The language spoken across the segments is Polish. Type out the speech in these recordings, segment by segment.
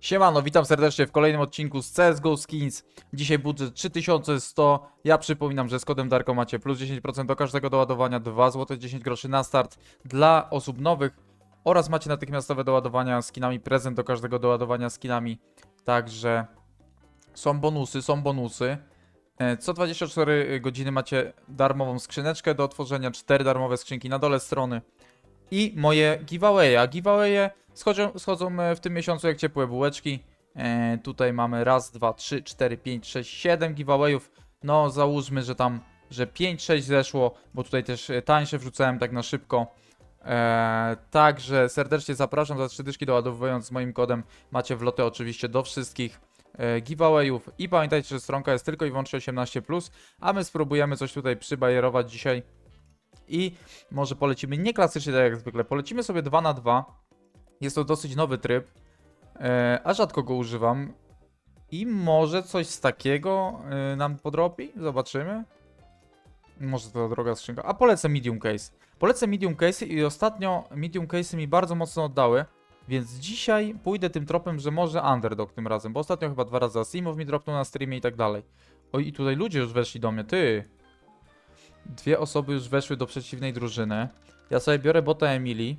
Siemano, witam serdecznie w kolejnym odcinku z CSGO Skins. Dzisiaj budżet 3100. Ja przypominam, że z kodem Darko macie plus 10% do każdego doładowania, 2 zł 10 groszy na start dla osób nowych oraz macie natychmiastowe doładowania skinami, prezent do każdego doładowania skinami. Także są bonusy, są bonusy. E, Co 24 godziny macie darmową skrzyneczkę do otworzenia, 4 darmowe skrzynki na dole strony i moje giveaway'e. A giveaway'e schodzą, schodzą e, w tym miesiącu jak ciepłe bułeczki. E, tutaj mamy raz, dwa, trzy, cztery, pięć, sześć, siedem giveawayów. No załóżmy, że tam, że 5-6 zeszło, bo tutaj też e, tańsze wrzucałem tak na szybko. E, także serdecznie zapraszam za trzy dyszki doładowując z moim kodem. Macie wloty oczywiście do wszystkich e, giveawayów. I pamiętajcie, że stronka jest tylko i wyłącznie 18+, a my spróbujemy coś tutaj przybajerować dzisiaj. I może polecimy nie klasycznie tak jak zwykle, polecimy sobie 2 na 2 Jest to dosyć nowy tryb, e, a rzadko go używam. I może coś z takiego e, nam podrobi? Zobaczymy. Może to droga skrzynka. A polecę medium case. Polecę medium case i ostatnio medium case mi bardzo mocno oddały. Więc dzisiaj pójdę tym tropem, że może underdog tym razem, bo ostatnio chyba dwa razy Asimov mi dropnął na streamie i tak dalej. Oj, i tutaj ludzie już weszli do mnie, ty. Dwie osoby już weszły do przeciwnej drużyny. Ja sobie biorę bota Emily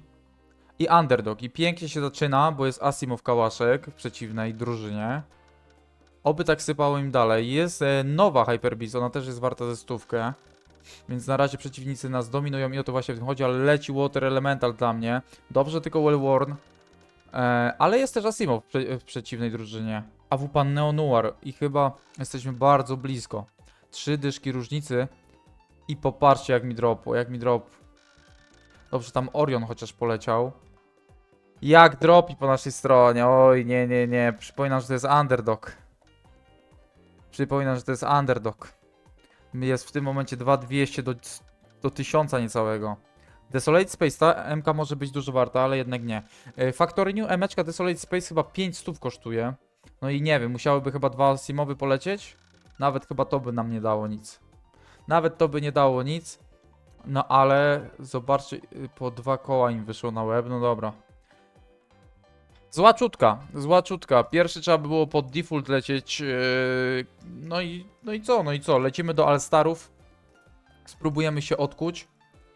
i underdog. I pięknie się zaczyna, bo jest Asimov Kałaszek w przeciwnej drużynie. Oby tak sypało im dalej. Jest e, nowa Hyperbeast, ona też jest warta ze stówkę. Więc na razie przeciwnicy nas dominują i o to właśnie w tym chodzi, ale leci Water Elemental dla mnie. Dobrze, tylko well worn. E, ale jest też Asimov w, prze- w przeciwnej drużynie. A w pan Neo Noir i chyba jesteśmy bardzo blisko. Trzy dyszki różnicy. I popatrzcie jak mi dropło, jak mi drop. Dobrze, tam Orion chociaż poleciał. Jak dropi po naszej stronie. Oj, nie, nie, nie. Przypominam, że to jest underdog. Przypominam, że to jest underdog. Jest w tym momencie 2200 do, do 1000 niecałego. Desolate Space, ta MK może być dużo warta, ale jednak nie. E, Factory New MK Desolate Space chyba 5 stów kosztuje. No i nie wiem, musiałyby chyba dwa simowy polecieć. Nawet chyba to by nam nie dało nic. Nawet to by nie dało nic. No ale zobaczcie, po dwa koła im wyszło na łeb, no dobra. Zła czutka, zła czutka. Pierwszy trzeba by było pod default lecieć. Yy, no i no i co, no i co? Lecimy do All-Starów. Spróbujemy się odkuć.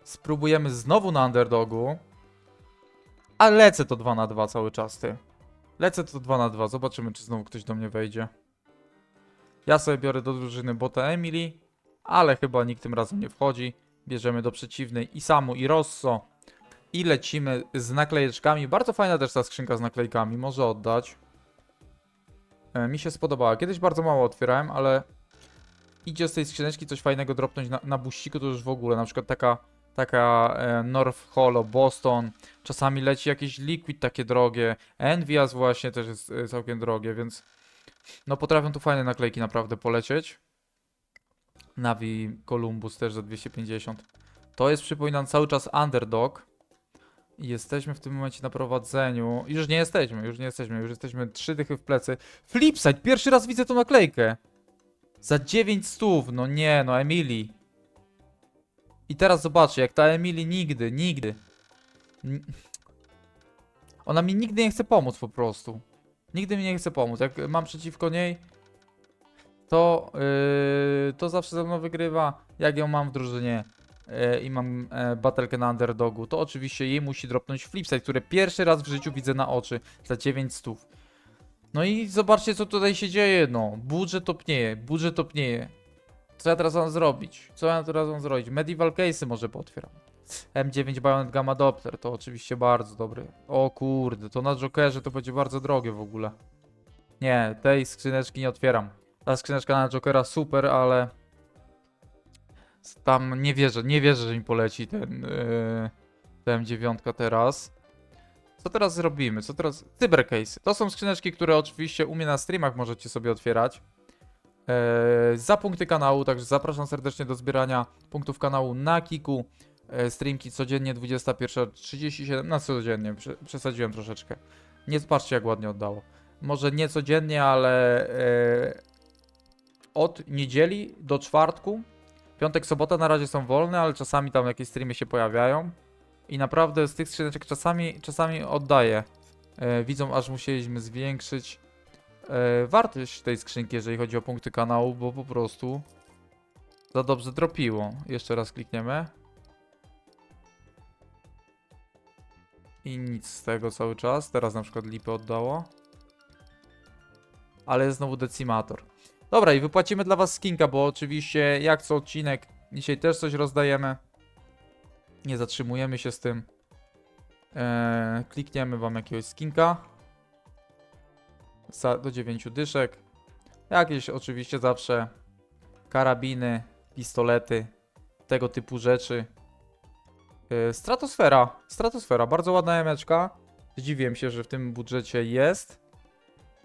Spróbujemy znowu na underdogu. A lecę to 2 na 2 cały czas, ty. Lecę to 2 na 2 zobaczymy czy znowu ktoś do mnie wejdzie. Ja sobie biorę do drużyny bota Emily ale chyba nikt tym razem nie wchodzi. Bierzemy do przeciwnej i Samu i Rosso i lecimy z naklejeczkami. Bardzo fajna też ta skrzynka z naklejkami, może oddać. E, mi się spodobała. Kiedyś bardzo mało otwierałem, ale idzie z tej skrzyneczki coś fajnego dropnąć na, na buściku, to już w ogóle. Na przykład taka, taka e, North Hollow, Boston. Czasami leci jakieś Liquid takie drogie. Envias właśnie też jest e, całkiem drogie, więc no potrafią tu fajne naklejki naprawdę polecieć. Navi Columbus też za 250. To jest, przypominam, cały czas underdog. Jesteśmy w tym momencie na prowadzeniu. Już nie jesteśmy, już nie jesteśmy, już jesteśmy trzy dychy w plecy. Flipside, pierwszy raz widzę tą naklejkę. Za 9 stów, no nie, no Emily. I teraz zobaczcie, jak ta Emily nigdy, nigdy. Ona mi nigdy nie chce pomóc po prostu. Nigdy mi nie chce pomóc. Jak mam przeciwko niej, to, yy, to zawsze ze mną wygrywa. Jak ją mam w drużynie yy, i mam yy, batelkę na underdogu, to oczywiście jej musi dropnąć flipside, które pierwszy raz w życiu widzę na oczy za 9 stów. No i zobaczcie co tutaj się dzieje, no. Budżet topnieje, budżet topnieje. Co ja teraz mam zrobić? Co ja teraz mam zrobić? Medieval case'y może potwieram. M9 Bayonet Gamma Doppler, to oczywiście bardzo dobry. O kurde, to na Jokerze to będzie bardzo drogie w ogóle. Nie, tej skrzyneczki nie otwieram. Ta skrzyneczka na Jokera super, ale tam nie wierzę, nie wierzę, że mi poleci ten, yy, ten dziewiątka teraz. Co teraz zrobimy? Co teraz? Cybercase. To są skrzyneczki, które oczywiście u mnie na streamach możecie sobie otwierać. Yy, za punkty kanału, także zapraszam serdecznie do zbierania punktów kanału na Kiku. Yy, streamki codziennie 21.37, na codziennie, prze- przesadziłem troszeczkę. Nie patrzcie jak ładnie oddało. Może nie codziennie, ale od niedzieli do czwartku. Piątek, sobota na razie są wolne, ale czasami tam jakieś streamy się pojawiają. I naprawdę z tych skrzyneczek czasami, czasami oddaję. e, widzą, aż musieliśmy zwiększyć e, wartość tej skrzynki, jeżeli chodzi o punkty kanału, bo po prostu za dobrze dropiło. Jeszcze raz klikniemy. I nic z tego cały czas. Teraz na przykład lipy oddało. Ale jest znowu decimator. Dobra, i wypłacimy dla was skinka, bo oczywiście jak co odcinek, dzisiaj też coś rozdajemy. Nie zatrzymujemy się z tym. Eee, klikniemy wam jakiegoś skinka. Do 9 dyszek. Jakieś oczywiście zawsze karabiny, pistolety, tego typu rzeczy. Yy, Stratosfera. Stratosfera, bardzo ładna emeczka. Zdziwiłem się, że w tym budżecie jest.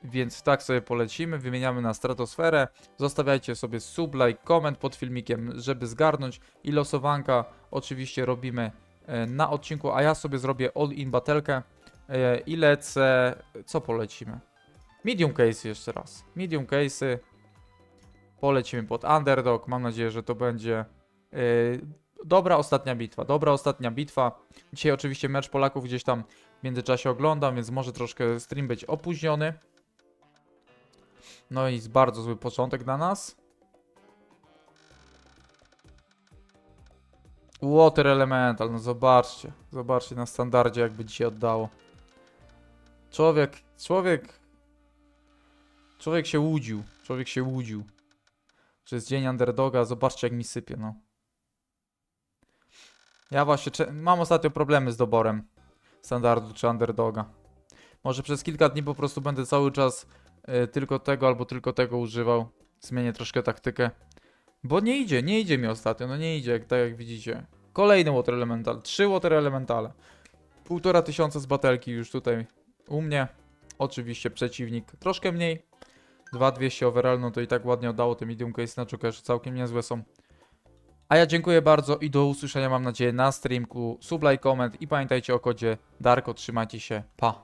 Więc tak sobie polecimy, wymieniamy na stratosferę. Zostawiajcie sobie sub, like, koment pod filmikiem, żeby zgarnąć. I losowanka oczywiście robimy e, na odcinku, a ja sobie zrobię all-in batelkę e, i lecę... Co polecimy? Medium case jeszcze raz. Medium case'y. Polecimy pod underdog. Mam nadzieję, że to będzie e, dobra ostatnia bitwa. Dobra ostatnia bitwa. Dzisiaj oczywiście mecz Polaków gdzieś tam w międzyczasie oglądam, więc może troszkę stream być opóźniony. No i bardzo zły początek dla nas. Water Elemental, no zobaczcie. Zobaczcie na standardzie jakby dzisiaj oddało. Człowiek, człowiek... Człowiek się łudził. Człowiek się łudził. Jest dzień underdoga, zobaczcie jak mi sypie, no. Ja właśnie mam ostatnio problemy z doborem standardu czy underdoga. Może przez kilka dni po prostu będę cały czas tylko tego albo tylko tego używał. Zmienię troszkę taktykę. Bo nie idzie, nie idzie mi ostatnio, no nie idzie, tak jak widzicie. Kolejny Water Elemental, trzy Water Elementale. Półtora tysiąca z batelki już tutaj u mnie. Oczywiście przeciwnik troszkę mniej. 2200 overall, no to i tak ładnie oddało te medium case na Jokerze, całkiem niezłe są. A ja dziękuję bardzo i do usłyszenia mam nadzieję na streamku. Sublike, comment i pamiętajcie o kodzie Darko, trzymajcie się, pa.